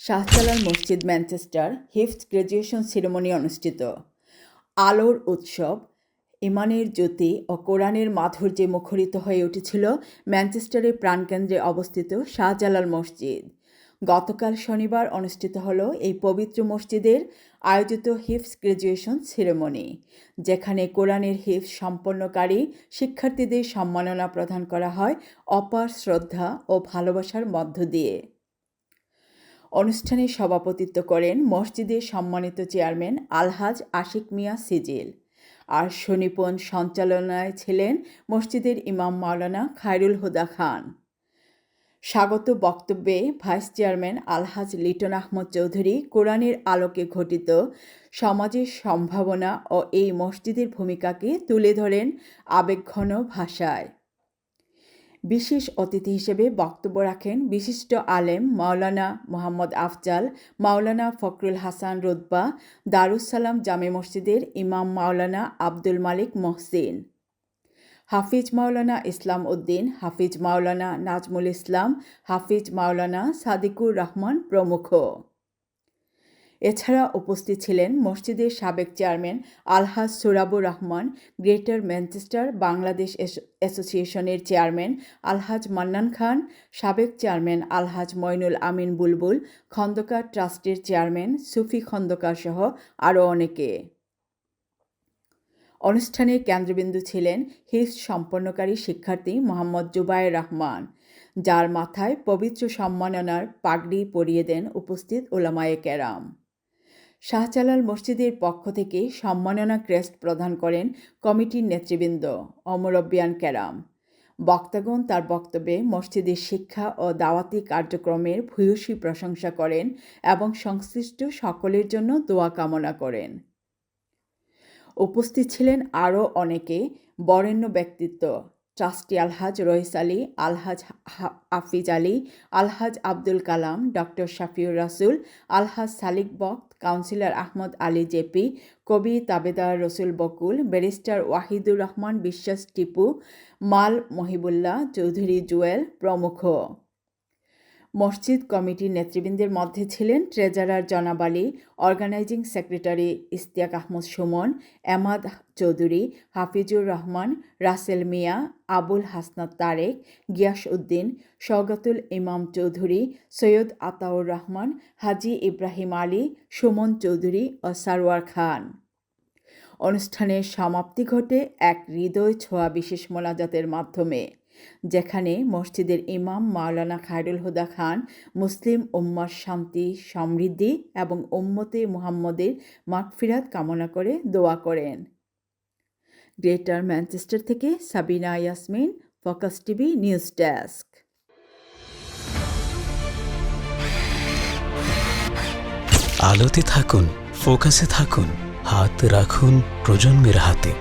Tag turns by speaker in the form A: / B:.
A: শাহজালাল মসজিদ, Manchester হিফথ graduation ceremony অনুষ্ঠিত। আলোর উৎসব, ইমানের জ্যোতি ও কোরআনের মাধুর্যে মুখরিত হয়ে উঠেছিল ম্যানচেস্টারের প্রাণকেন্দ্রে অবস্থিত শাহজালাল মসজিদ। গতকাল শনিবার অনুষ্ঠিত হল এই পবিত্র মসজিদের আয়োজিত হিফস গ্র্যাজুয়েশন সেরেমনি, যেখানে কোরআনের হিফস সম্পন্নকারী শিক্ষার্থীদের সম্মাননা প্রদান করা হয়, অপার শ্রদ্ধা ও ভালোবাসার মধ্য দিয়ে। অনুষ্ঠানে সভাপতিত্ব করেন মসজিদের সম্মানিত চেয়ারম্যান আলহাজ আশিক মিয়া সিজিল। আর সুনিপুণ সঞ্চালনায় ছিলেন মসজিদের ইমাম মাওলানা খায়রুল হুদা খান। স্বাগত বক্তব্যে ভাইস চেয়ারম্যান আলহাজ লিটন আহমদ চৌধুরী কোরআনের আলোকে ঘটিত সমাজের সম্ভাবনা ও এই মসজিদের ভূমিকাকে তুলে ধরেন আবেগঘন ভাষায়। বিশেষ অতিথি হিসেবে বক্তব্য রাখেন বিশিষ্ট আলেম মাওলানা মোহাম্মদ আফজাল, মাওলানা ফখরুল হাসান রুদবা দারুসালাম জামে মসজিদের ইমাম মাওলানা আব্দুল মালিক মহসিন, হাফিজ মাওলানা ইসলাম উদ্দিন, হাফিজ মাওলানা নাজমুল ইসলাম, হাফিজ মাওলানা সাদিকুর রহমান প্রমুখ। এছাড়া উপস্থিত ছিলেন মসজিদের সাবেক chairman Alhaj Surabur Rahman, greater Manchester Bangladesh অ্যাসোসিয়েশনের চেয়ারম্যান আলহাজ মান্নান খান, সাবেক চেয়ারম্যান আলহাজ মইনুল আমিন বুলবুল, খন্দকার ট্রাস্টের চেয়ারম্যান সুফি খন্দকার সহ আরও অনেকে। অনুষ্ঠানের কেন্দ্রবিন্দু ছিলেন হিস সম্পন্নকারী শিক্ষার্থী মোহাম্মদ জুবায়ের রহমান, যার মাথায় পবিত্র সম্মাননার পাগড়ি পরিয়ে দেন উপস্থিত ওলামায়ে কেরাম। শাহজালাল মসজিদের পক্ষ থেকে সম্মাননা ক্রেস্ট প্রদান করেন কমিটির নেতৃবৃন্দ অমরব্বিয়ান ক্যারাম বক্তাগণ তার বক্তব্যে মসজিদের শিক্ষা ও দাওয়াতি কার্যক্রমের ভূয়সী প্রশংসা করেন এবং সংশ্লিষ্ট সকলের জন্য দোয়া কামনা করেন। উপস্থিত ছিলেন আরও অনেকে বরেণ্য ব্যক্তিত্ব ট্রাস্টি আলহাজ রহিস আলী, আলহাজ আফিজ আলী, আলহাজ আব্দুল কালাম, ডক্টর শাফিউর রাসুল, আলহাজ সালিক বক্ত, কাউন্সিলর আহমদ আলী জেপি, কবি তাবেদার রসুল বকুল, ব্যারিস্টার ওয়াহিদুর রহমান বিশ্বাস টিপু, মাল মহিবুল্লাহ চৌধুরী জুয়েল প্রমুখ। মসজিদ কমিটির নেতৃবৃন্দের মধ্যে ছিলেন treasurer Janab Ali, organising secretary Istiaq Ahmed Sumon, Emad Chowdhury, Hafizur Rahman, Rasel Mia, Abul Hasnat Tareq, Gias Uddin Saugatul Imam Chowdhury, Syed Ataur Rahman, হাজি ইব্রাহিম আলী, সুমন চৌধুরী ও সারোয়ার খান। অনুষ্ঠানের সমাপ্তি ঘটে এক হৃদয় ছোঁয়া বিশেষ মোনাজাতের মাধ্যমে। যেখানে মসজিদের ইমাম মাওলানা খায়রুল হুদা খান, মুসলিম উম্মার শান্তি, সমৃদ্ধি এবং উম্মতে মুহাম্মদের মাগফিরাত কামনা করে দোয়া করেন। গ্রেটার ম্যানচেস্টার থেকে Sabina Yasmin, focus TV, news desk.
B: আলোতে থাকুন, ফোকাসে থাকুন, হাত রাখুন প্রজন্মের হাতে।